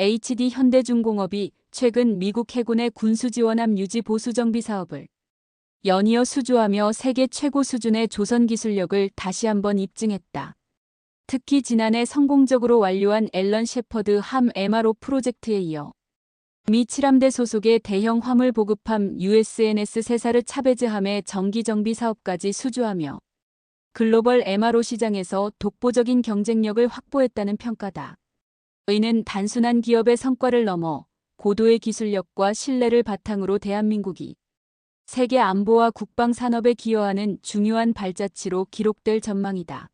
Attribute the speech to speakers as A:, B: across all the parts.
A: HD 현대중공업이 최근 미국 해군의 군수 지원함 유지 보수 정비 사업을 연이어 수주하며 세계 최고 수준의 조선 기술력을 다시 한번 입증했다. 특히 지난해 성공적으로 완료한 앨런 셰퍼드 함 MRO 프로젝트에 이어 미 7함대 소속의 대형 화물 보급함 USNS 세사르 차베즈함의 정기 정비 사업까지 수주하며 글로벌 MRO 시장에서 독보적인 경쟁력을 확보했다는 평가다. 의는 단순한 기업의 성과를 넘어 고도의 기술력과 신뢰를 바탕으로 대한민국이 세계 안보와 국방 산업에 기여하는 중요한 발자취로 기록될 전망이다.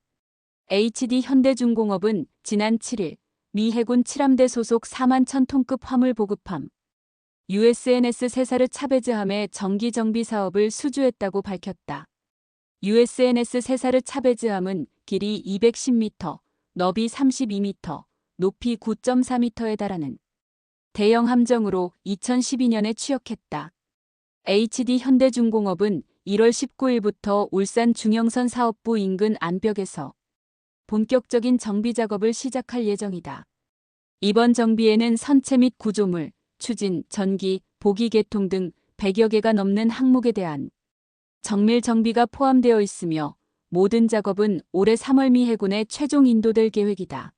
A: HD 현대중공업은 지난 7일 미 해군 7함대 소속 4만 1000톤급 화물 보급함 USNS 세사르 차베즈함의 정기 정비 사업을 수주했다고 밝혔다. USNS 세사르 차베즈함은 길이 210m, 너비 32m, 높이 9.4m에 달하는 대형 함정으로 2012년에 취역했다. HD 현대중공업은 1월 19일부터 울산 중영선 사업부 인근 안벽에서 본격적인 정비 작업을 시작할 예정이다. 이번 정비에는 선체 및 구조물, 추진, 전기, 보기 개통 등 100여 개가 넘는 항목에 대한 정밀 정비가 포함되어 있으며 모든 작업은 올해 3월 미 해군에 최종 인도될 계획이다.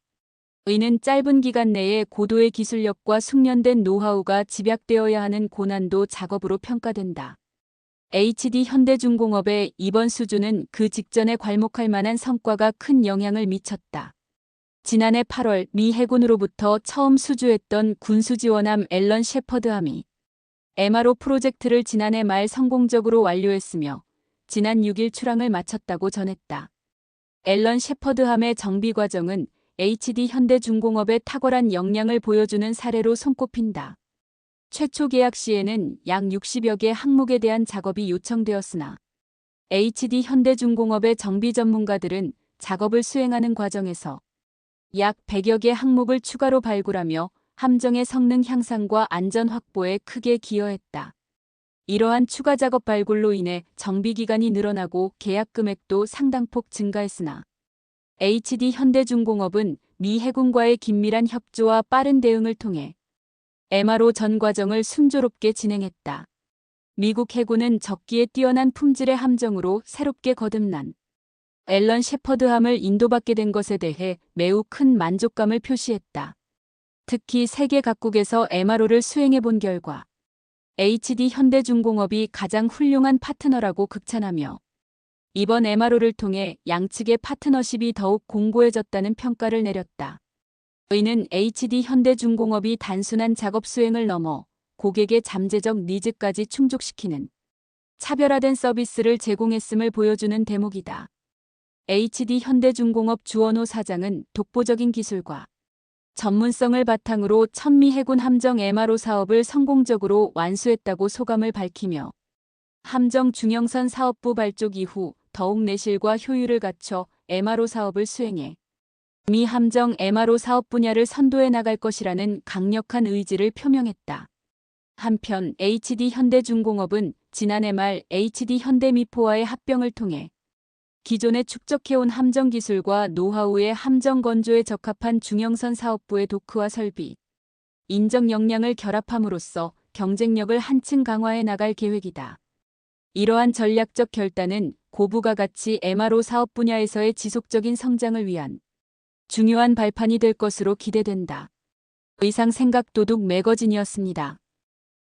A: 의는 짧은 기간 내에 고도의 기술력과 숙련된 노하우가 집약되어야 하는 고난도 작업으로 평가된다. HD 현대중공업의 이번 수주는 그 직전에 괄목할 만한 성과가 큰 영향을 미쳤다. 지난해 8월 미 해군으로부터 처음 수주했던 군수지원함 앨런 셰퍼드함이 MRO 프로젝트를 지난해 말 성공적으로 완료했으며 지난 6일 출항을 마쳤다고 전했다. 앨런 셰퍼드함의 정비 과정은 HD 현대중공업의 탁월한 역량을 보여주는 사례로 손꼽힌다. 최초 계약 시에는 약 60여 개 항목에 대한 작업이 요청되었으나 HD 현대중공업의 정비 전문가들은 작업을 수행하는 과정에서 약 100여 개 항목을 추가로 발굴하며 함정의 성능 향상과 안전 확보에 크게 기여했다. 이러한 추가 작업 발굴로 인해 정비 기간이 늘어나고 계약 금액도 상당폭 증가했으나 HD 현대중공업은 미 해군과의 긴밀한 협조와 빠른 대응을 통해 MRO 전 과정을 순조롭게 진행했다. 미국 해군은 적기에 뛰어난 품질의 함정으로 새롭게 거듭난 앨런 셰퍼드함을 인도받게 된 것에 대해 매우 큰 만족감을 표시했다. 특히 세계 각국에서 MRO를 수행해 본 결과 HD 현대중공업이 가장 훌륭한 파트너라고 극찬하며 이번 MRO를 통해 양측의 파트너십이 더욱 공고해졌다는 평가를 내렸다. 의는 HD 현대중공업이 단순한 작업 수행을 넘어 고객의 잠재적 니즈까지 충족시키는 차별화된 서비스를 제공했음을 보여주는 대목이다. HD 현대중공업 주원호 사장은 독보적인 기술과 전문성을 바탕으로 천미 해군 함정 MRO 사업을 성공적으로 완수했다고 소감을 밝히며 함정 중형선 사업부 발족 이후 더욱 내실과 효율을 갖춰 MRO 사업을 수행해 미 함정 MRO 사업 분야를 선도해 나갈 것이라는 강력한 의지를 표명했다. 한편 HD 현대중공업은 지난해 말 HD 현대미포와의 합병을 통해 기존에 축적해온 함정 기술과 노하우의 함정 건조에 적합한 중형선 사업부의 도크와 설비, 인정 역량을 결합함으로써 경쟁력을 한층 강화해 나갈 계획이다. 이러한 전략적 결단은 고부가 가치 MRO 사업 분야에서의 지속적인 성장을 위한 중요한 발판이 될 것으로 기대된다. 의상 생각 도둑 매거진이었습니다.